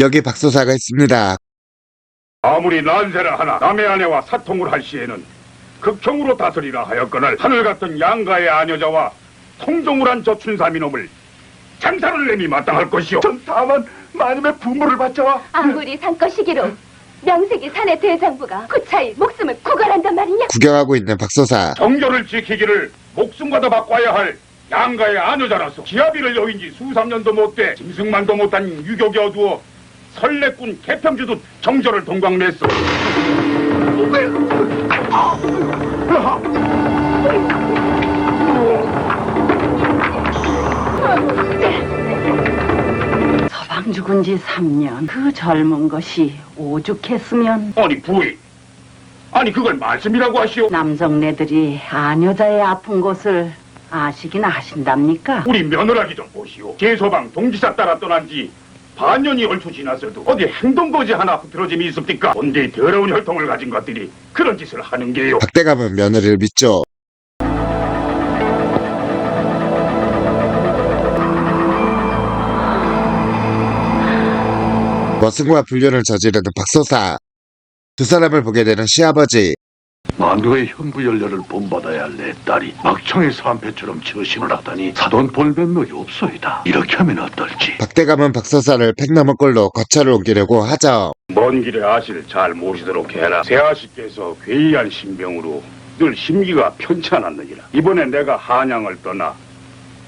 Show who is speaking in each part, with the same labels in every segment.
Speaker 1: 여기 박소사가 있습니다.
Speaker 2: 아무리 난세를 하나 남의 아내와 사통을 할 시에는 극형으로 다스리라 하였거늘 하늘 같은 양가의 아녀자와 통종을 한 저 춘삼이 놈을 장사를 내미 마땅할 것이오. 전 다만 마님의 부모를 바쳐와
Speaker 3: 아무리 산것이기로 명색이 산의 대장부가 구차히 목숨을 구걸한단 말이냐?
Speaker 1: 구경하고 있는 박소사.
Speaker 2: 정조를 지키기를 목숨과도 바꿔야 할 양가의 아녀자라서 기아비를 여인 지 수삼 년도 못돼 짐승만도 못한 유격이 어두워 설레꾼 개평주듯 정조를 동강냈어.
Speaker 4: 서방 죽은 지 3년. 그 젊은 것이 오죽했으면
Speaker 2: 아니 부이 아니 그걸 말씀이라고 하시오
Speaker 4: 남성네들이 아녀자의 아픈 곳을 아시긴 아신답니까?
Speaker 2: 우리 며느라기 좀 보시오 제소방 동지사 따라 떠난 지 반년이 얼추 지났어도 어디 행동거지 하나 흐트러짐이 있습니까 온데 더러운 혈통을 가진 것들이 그런 짓을 하는 게요
Speaker 1: 박대감은 며느리를 믿죠. 머슴과 불륜을 저지르는 박소사. 두 사람을 보게 되는 시아버지.
Speaker 5: 만두의 현부 연료를 본받아야 할 내 딸이 막청의 산패처럼 처신을 하다니 사돈 볼 면목이 없소이다. 이렇게 하면 어떨지.
Speaker 1: 박대감은 박소사를 팽나무 꼴로 거처를 옮기려고 하죠.
Speaker 2: 먼 길에 아씨를 잘 모시도록 해라 새아씨께서 괴이한 신병으로 늘 심기가 편치 않았느니라 이번에 내가 한양을 떠나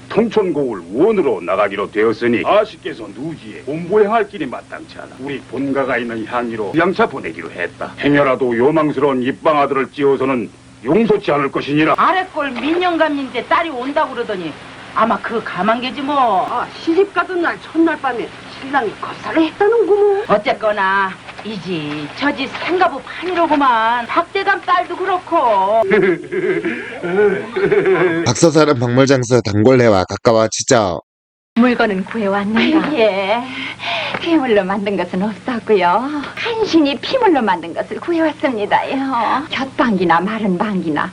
Speaker 2: 통촌고을 우원으로 나가기로 되었으니 아씨께서 누지에 본보행할 길이 마땅치 않아 우리 본가가 있는 향리로 양차 보내기로 했다 행여라도 요망스러운 입방 아들을 찌어서는 용서치 않을 것이니라
Speaker 4: 아래골 민영감인데 딸이 온다고 그러더니 아마 그 가만계지 뭐.
Speaker 6: 아, 시집 가던 날 첫날 밤에 신랑이 겁살을 했다는구먼.
Speaker 4: 어쨌거나 이지 저지 생가부 판이로구만. 박대감 딸도 그렇고.
Speaker 1: 박소사는 박물장수 단골레와 가까워지죠.
Speaker 3: 물건은 구해왔는가?
Speaker 4: 예.
Speaker 3: 피물로 만든 것은 없었고요. 간신히 피물로 만든 것을 구해왔습니다요. 곁방기나 마른 방기나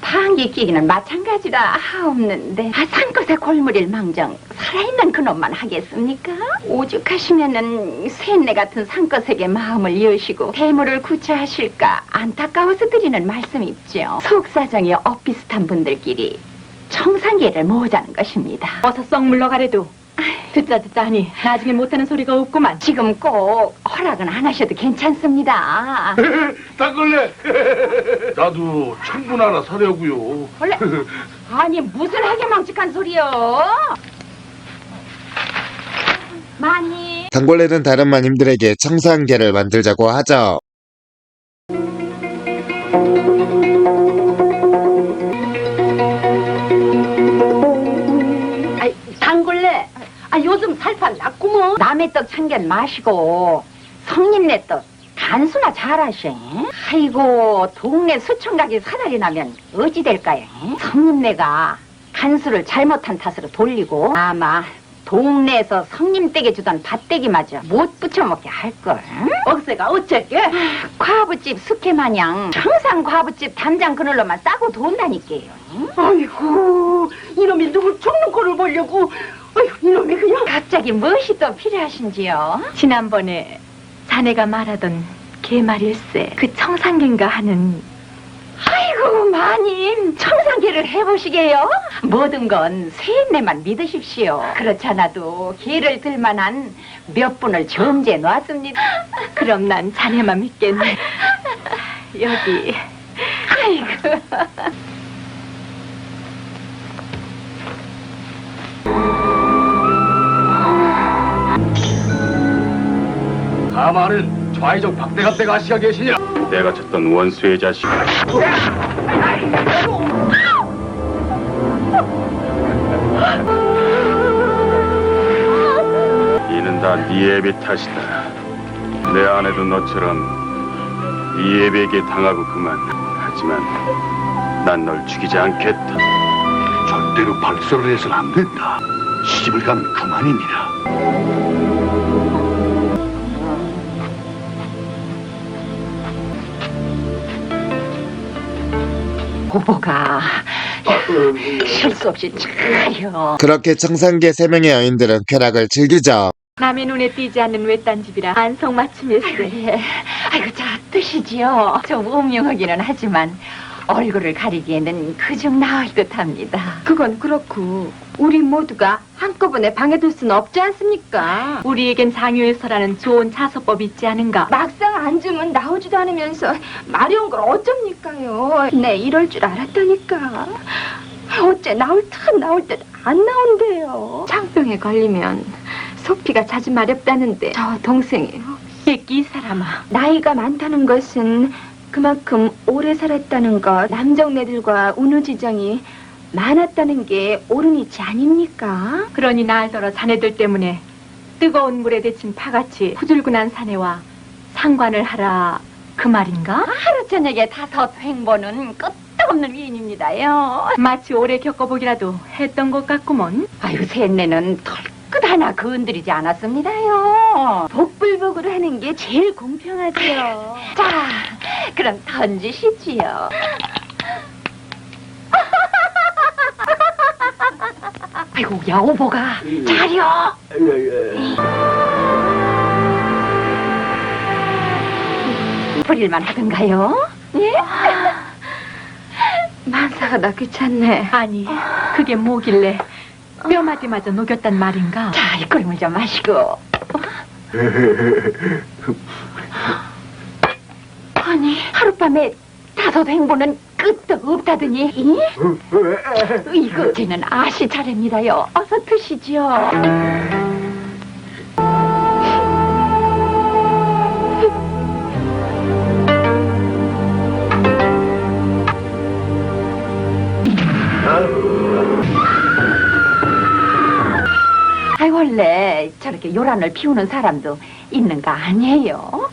Speaker 3: 방귀 끼기는 마찬가지라 하옵는데 아, 산것의 골물일 망정 살아있는 그놈만 하겠습니까? 오죽하시면은 쇠내 같은 산것에게 마음을 여시고 대물을 구차하실까 안타까워서 드리는 말씀입죠. 속사정이 엇비슷한 분들끼리 청산계를 모으자는 것입니다.
Speaker 7: 어서 썩 물러가래도 듣자 듣자 하니 나중에 못하는 소리가 없구만
Speaker 3: 지금 꼭 허락은 안 하셔도 괜찮습니다.
Speaker 5: 딱걸래. 나도 창문 하나 사려고요.
Speaker 3: 원래 아니 무슨 하게 망측한 소리요? 많이
Speaker 1: 단골레는 다른 마님들에게 청산계를 만들자고 하죠.
Speaker 6: 살판 났구먼.
Speaker 3: 남의 떡 참견 마시고 성님네 떡 간수나 잘하셔. 아이고 동네 수청각이 사달이 나면 어찌 될까요? 성님네가 간수를 잘못한 탓으로 돌리고 아마 동네에서 성님 댁에 주던 밭대기 마저 못 부쳐먹게 할걸.
Speaker 6: 억세가 어쨌게?
Speaker 3: 과부집 숙회 마냥 항상 과부집 담장 그늘로만 싸고 돈다니까요.
Speaker 6: 아이고, 이놈이 누굴 죽는 꼴을 보려고. 아이고, 이놈이 그냥.
Speaker 3: 갑자기 무엇이 또 필요하신지요?
Speaker 7: 지난번에 자네가 말하던 개말일세 그 청산계인가 하는
Speaker 3: 아이고 마님 청산계를 해보시게요? 모든 건 세인네만 믿으십시오. 그렇잖아도 기를 들만한 몇 분을 점지해 놨습니다.
Speaker 7: 그럼 난 자네만 믿겠네 여기
Speaker 3: 아이고
Speaker 5: 좌이정 박대감 댁 아씨가 계시냐?
Speaker 2: 내가 쳤던 원수의 자식아 이는 다네 애비 탓이다 내 아내도 너처럼 네 애비에게 당하고 그만 하지만 난 널 죽이지 않겠다
Speaker 5: 절대로 발설을 해서는 안 된다. 시집을 가면 그만이니라.
Speaker 3: 고보가 실수 없이 잘요.
Speaker 1: 그렇게 청산계 세 명의 여인들은 쾌락을 즐기죠.
Speaker 7: 남의 눈에 띄지 않는 외딴 집이라 안성맞춤일세.
Speaker 3: 예. 아이고 자 뜻이지요. 좀 음흉하기는 하지만 얼굴을 가리기에는 그중 나을 듯합니다.
Speaker 6: 그건 그렇고 우리 모두가 한꺼번에 방에 둘 수는 없지 않습니까?
Speaker 7: 우리에겐 상유에서라는 좋은 자서법이 있지 않은가?
Speaker 6: 막상 앉으면 나오지도 않으면서 마려운 걸 어쩝니까요? 네, 이럴 줄 알았다니까. 어째 나올 듯 나올 듯 안 나온대요. 창병에 걸리면 속피가 자주 마렵다는데 저 동생이
Speaker 7: 새끼 이 사람아.
Speaker 6: 나이가 많다는 것은 그만큼 오래 살았다는 것, 남정네들과 운우지정이 많았다는 게 옳은 이치 아닙니까?
Speaker 7: 그러니 날더러 자네들 때문에 뜨거운 물에 데친 파같이 후줄근한 사내와 상관을 하라 그 말인가?
Speaker 3: 하루 저녁에 다섯 횡보는 끝도 없는 위인입니다요.
Speaker 7: 마치 오래 겪어보기라도 했던 것 같구먼.
Speaker 3: 아유 셋내는 털끝 하나 건드리지 않았습니다요.
Speaker 6: 복불복으로 하는 게 제일 공평하지요.
Speaker 3: 자, 그럼 던지시지요. 아이고, 야, 오보가. 자려! 부릴만 하던가요? 예?
Speaker 6: 만사가 나 귀찮네.
Speaker 7: 아니, 그게 뭐길래 뼈마디마저 녹였단 말인가?
Speaker 3: 자, 이 끓음을 좀 마시고. 하룻밤에 다섯 행보는 끝도 없다더니, 이? 이거, 쟤는 아시 차례입니다요. 어서 드시지요. 아이 원래 저렇게 요란을 피우는 사람도 있는 거 아니에요?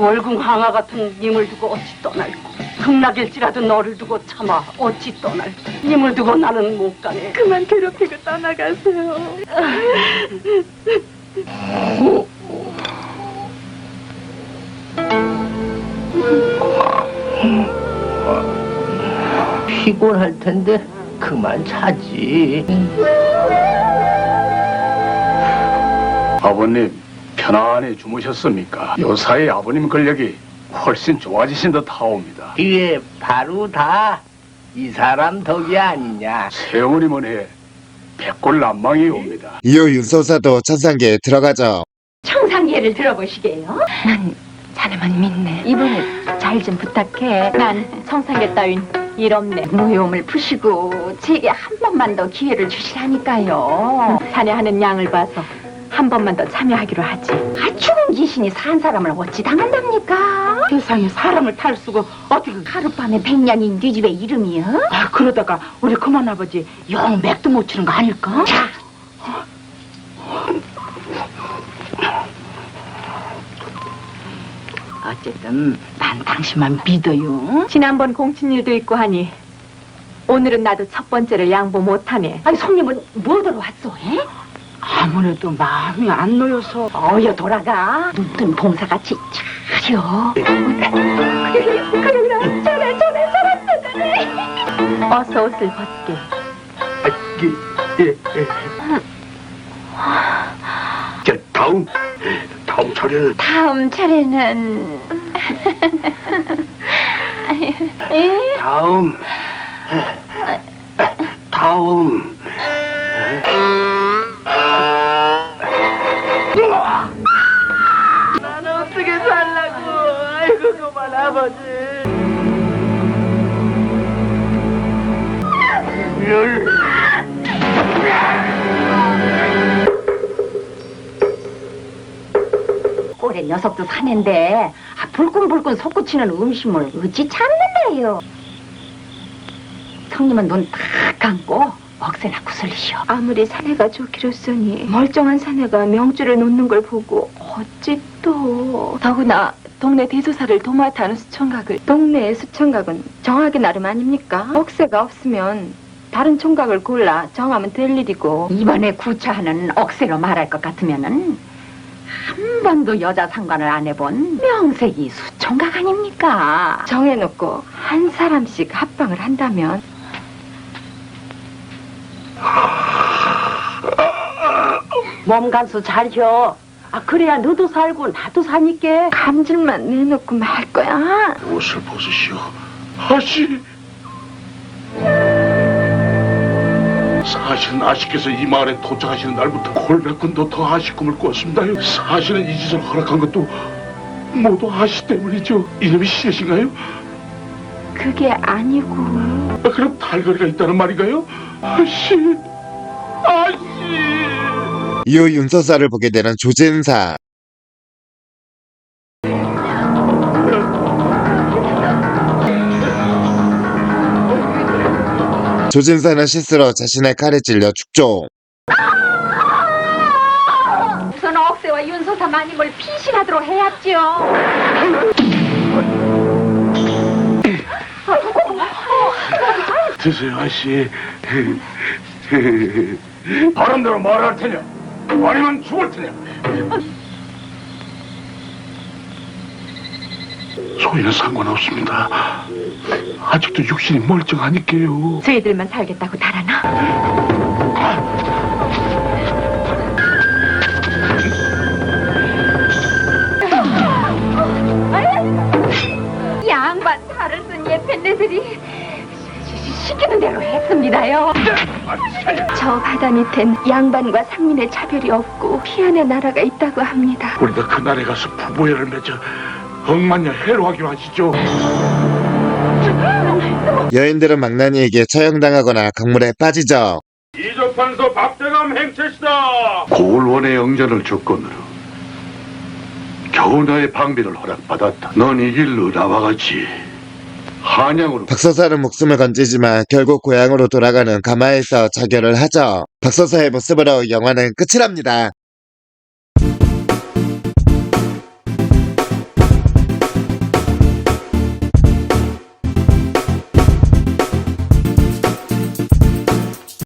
Speaker 4: 월궁 항아 같은 님을 두고 어찌 떠날고 극락일지라도 너를 두고 참아 어찌 떠날고 님을 두고 나는 못 가네
Speaker 7: 그만 괴롭히고 떠나가세요.
Speaker 8: 피곤할 텐데 그만 자지.
Speaker 2: 아버님 편안히 주무셨습니까? 요사이 아버님 근력이 훨씬 좋아지신 듯 하옵니다.
Speaker 8: 이게 바로 다 이 사람 덕이 아니냐.
Speaker 2: 세월이 뭐해 백골 난망이 옵니다.
Speaker 1: 이후 윤소사도 천상계에 들어가죠.
Speaker 3: 청상예를 들어보시게요.
Speaker 6: 자네만 믿네. 이번에 잘 좀 부탁해.
Speaker 7: 난 청산계 따윈 일 없네.
Speaker 3: 무용을 푸시고 제게 한 번만 더 기회를 주시라니까요.
Speaker 7: 자네 하는 양을 봐서 한 번만 더 참여하기로 하지.
Speaker 3: 아, 죽은 귀신이 산 사람을 어찌 당한답니까?
Speaker 4: 세상에 사람을 탈 수고 어떻게
Speaker 3: 하룻밤에 백년인 뒤집에 이름이요?
Speaker 4: 아 그러다가 우리 그만 아버지 영 맥도 못 치는 거 아닐까? 어쨌든 난 당신만 믿어요.
Speaker 7: 지난번 공친 일도 있고 하니 오늘은 나도 첫 번째를 양보 못하네.
Speaker 3: 아니, 손님은 뭐더러 왔어, 에?
Speaker 4: 아무래도 마음이 안 놓여서
Speaker 3: 어여 돌아가. 눈뜬 봉사같이 차려. 그러나 저래, 저래, 저래,
Speaker 7: 어서 옷을 벗게.
Speaker 5: 저 다음 다음 차례는
Speaker 3: 다음 차례는
Speaker 5: 다음 다음
Speaker 4: 그만 아버지
Speaker 3: 올해 녀석도 사는데 아, 불끈불끈 솟구치는 음식물 어찌 참는다요. 성님은 눈 딱 감고 억새나 구슬리시오.
Speaker 6: 아무리 사내가 좋기로서니 멀쩡한 사내가 명주를 놓는 걸 보고 어찌 또 더구나 동네 대소사를 도맡아 하는 수청각을 동네의 수청각은 정하기 나름 아닙니까? 억새가 없으면 다른 총각을 골라 정하면 될 일이고
Speaker 3: 이번에 구차하는 억새로 말할 것 같으면은 한 번도 여자 상관을 안 해본 명색이 수총각 아닙니까?
Speaker 6: 정해놓고 한 사람씩 합방을 한다면
Speaker 4: 몸 간수 잘 혀. 아 그래야 너도 살고 나도 사니까.
Speaker 6: 감질만 내놓고 말 거야.
Speaker 5: 옷을 벗으시오. 아씨. 사실은 아씨께서 이 마을에 도착하시는 날부터 골백군도 더 아씨 꿈을 꿨습니다요. 사실은 이 짓을 허락한 것도 모두 아씨 때문이죠. 이놈이 씨신가요?
Speaker 6: 그게 아니고
Speaker 5: 아, 그럼 탈거리가 있다는 말인가요? 아씨.
Speaker 1: 이후 윤서사를 보게 되는 조진사. 조진사는 실수로 자신의 칼에 찔려 죽죠.
Speaker 3: 우선 억세와 윤소사 마님을 피신하도록 해야지요.
Speaker 5: 드세요, 아씨.
Speaker 2: 바람대로 말할 테냐? 아니면 죽을 테냐?
Speaker 5: 소인은 상관없습니다. 아직도 육신이 멀쩡하니까요.
Speaker 7: 저희들만 살겠다고 달아나.
Speaker 3: 양반 탈을 쓴 예편네들이 시키는 대로 했습니다요.
Speaker 6: 저 바다 밑엔 양반과 상민의 차별이 없고 피안의 나라가 있다고 합니다.
Speaker 5: 우리가 그날에 가서 부부애를 맺어 억만년 해로하기로 하시죠.
Speaker 1: 여인들은 망나니에게 처형당하거나 강물에 빠지죠.
Speaker 2: 이적판서 박대감 행체시다.
Speaker 5: 고을원의 영전을 조건으로 겨우 나의 방비를 허락받았다. 넌 이 길로 나와 같이 한양으로
Speaker 1: 박서사는 목숨을 건지지만 결국 고향으로 돌아가는 가마에서 자결을 하죠. 박서사의 모습으로 영화는 끝이 납니다.